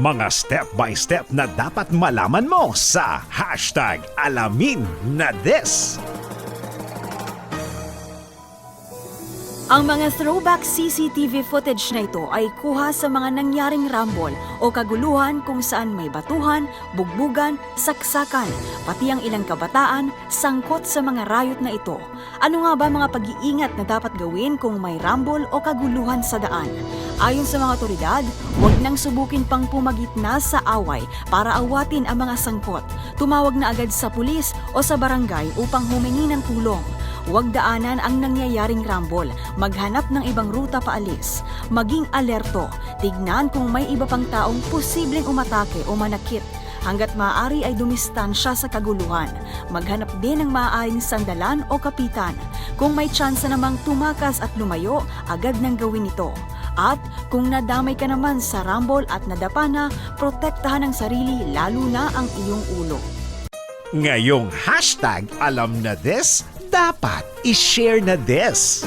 Mga step by step na dapat malaman mo sa hashtag alamin na this. Ang mga throwback CCTV footage na ito ay kuha sa mga nangyaring rumble o kaguluhan kung saan may batuhan, bugbugan, saksakan, pati ang ilang kabataan sangkot sa mga riot na ito. Ano nga ba mga pag-iingat na dapat gawin kung may rumble o kaguluhan sa daan? Ayon sa mga otoridad, huwag nang subukin pang pumagitna sa away para awatin ang mga sangkot. Tumawag na agad sa pulis o sa barangay upang humingi ng tulong. Huwag daanan ang nangyayaring rumble, maghanap ng ibang ruta paalis, maging alerto, tignan kung may iba pang taong posibleng umatake o manakit. Hanggat maaari ay dumistansya sa kaguluhan. Maghanap din ng maaaring sandalan o kapitan. Kung may tsansa namang tumakas at lumayo, agad nang gawin ito. At kung nadamay ka naman sa rumble at nadapa na, protektahan ang sarili lalo na ang iyong ulo. Ngayong hashtag alam na this, dapat i-share na this.